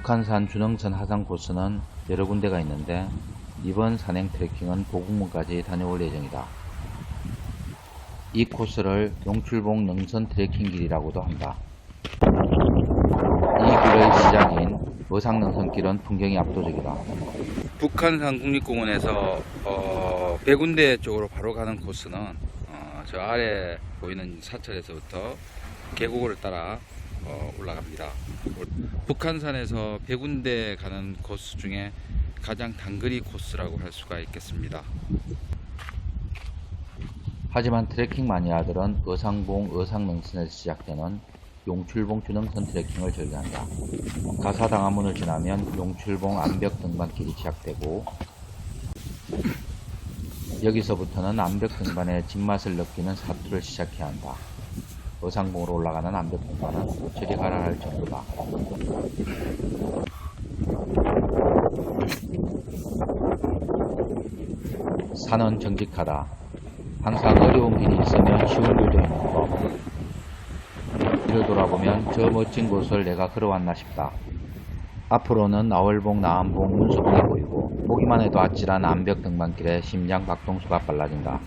북한산 준흥선 하산 코스는 여러 군데가 있는데 이번 산행 트레킹은 보국문까지 다녀올 예정이다. 이 코스를 용출봉 능선 트레킹 길이라고도 한다. 이 길의 시작인 어상능선길은 풍경이 압도적이다. 북한산 국립공원에서 어, 백운대 쪽으로 바로 가는 코스는 어, 저 아래 보이는 사찰에서부터 계곡을 따라 어, 올라갑니다. 북한산에서 백운대 가는 코스 중에 가장 단거리 코스라고 할 수가 있겠습니다. 하지만 트레킹 마니아들은 어상봉 어상능선에서 시작되는 용출봉 준흥선 트레킹을 즐겨한다. 가사당화문을 지나면 용출봉 암벽 등반길이 시작되고 여기서부터는 암벽 등반의 진맛을 느끼는 사투를 시작해야 한다. 어상봉으로 올라가는 암벽 등반은 저리 가라 할 정도다. 산은 정직하다. 항상 어려운 길이 있으면 쉬운 길도 있는 법. 뒤를 돌아보면 저 멋진 곳을 내가 걸어왔나 싶다. 앞으로는 나월봉, 나암봉, 문수봉이 보이고 보기만 해도 아찔한 암벽 등반길에 심장 박동수가 빨라진다.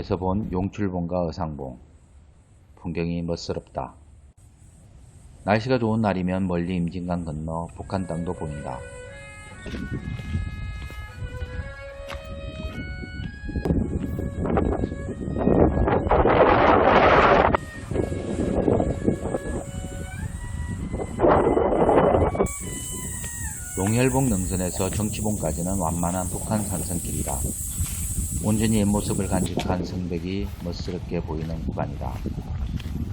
용일봉에서 본 용출봉과 어상봉. 풍경이 멋스럽다. 날씨가 좋은 날이면 멀리 임진강 건너 북한 땅도 보인다. 용혈봉 능선에서 정치봉까지는 완만한 북한 산성길이다. 온전히 옛 모습을 간직한 성벽이 멋스럽게 보이는 구간이다.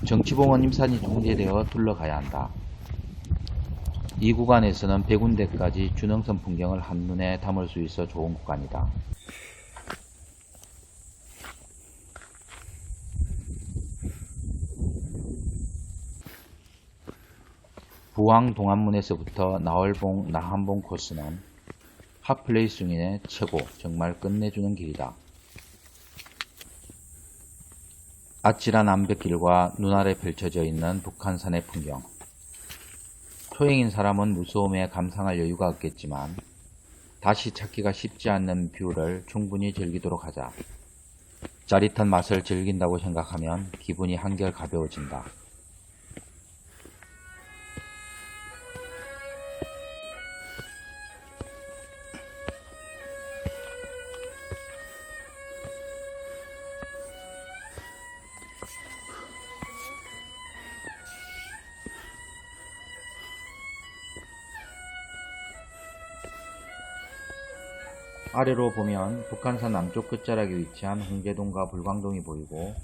정치봉원 임산이 중재되어 둘러가야 한다. 이 구간에서는 백운대까지 준흥선 풍경을 한눈에 담을 수 있어 좋은 구간이다. 부항 동안문에서부터 나월봉 나한봉 코스는 핫플레이스 중에 최고 정말 끝내주는 길이다. 아찔한 암벽길과 눈아래 펼쳐져 있는 북한산의 풍경. 초행인 사람은 무서움에 감상할 여유가 없겠지만 다시 찾기가 쉽지 않는 뷰를 충분히 즐기도록 하자. 짜릿한 맛을 즐긴다고 생각하면 기분이 한결 가벼워진다. 아래로 보면 북한산 남쪽 끝자락에 위치한 홍제동과 불광동이 보이고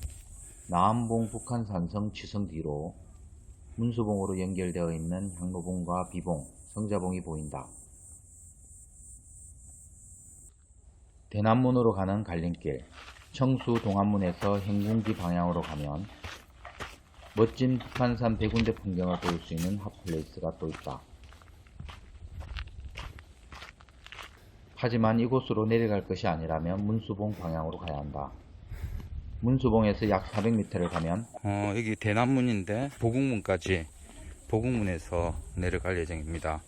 남봉 북한산성 지성 뒤로 문수봉으로 연결되어 있는 향로봉과 비봉, 성자봉이 보인다. 대남문으로 가는 갈림길, 청수 동안문에서 행궁지 방향으로 가면 멋진 북한산 백운대 풍경을 볼 수 있는 핫플레이스가 또 있다. 하지만 이곳으로 내려갈 것이 아니라면 문수봉 방향으로 가야 한다. 문수봉에서 약 400m를 가면 어, 여기 대남문인데 보국문까지 보국문에서 내려갈 예정입니다.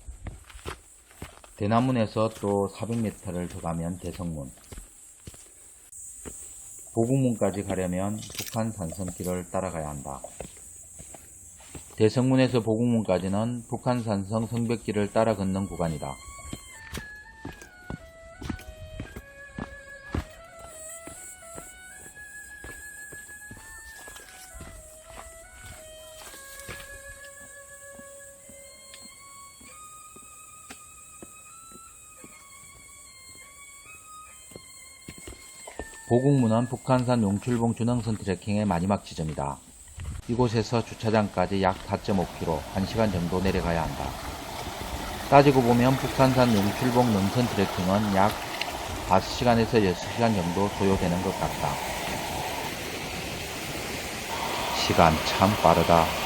대남문에서 또 400m를 더 가면 대성문. 보국문까지 가려면 북한 산성길을 따라가야 한다. 대성문에서 보국문까지는 북한 산성 성벽길을 따라 걷는 구간이다. 보국문은 북한산 용출봉 준흥선 트레킹의 마지막 지점이다. 이곳에서 주차장까지 약 4.5km, 1시간 정도 내려가야 한다. 따지고 보면 북한산 용출봉 능선 트레킹은 약 5시간에서 6시간 정도 소요되는 것 같다. 시간 참 빠르다.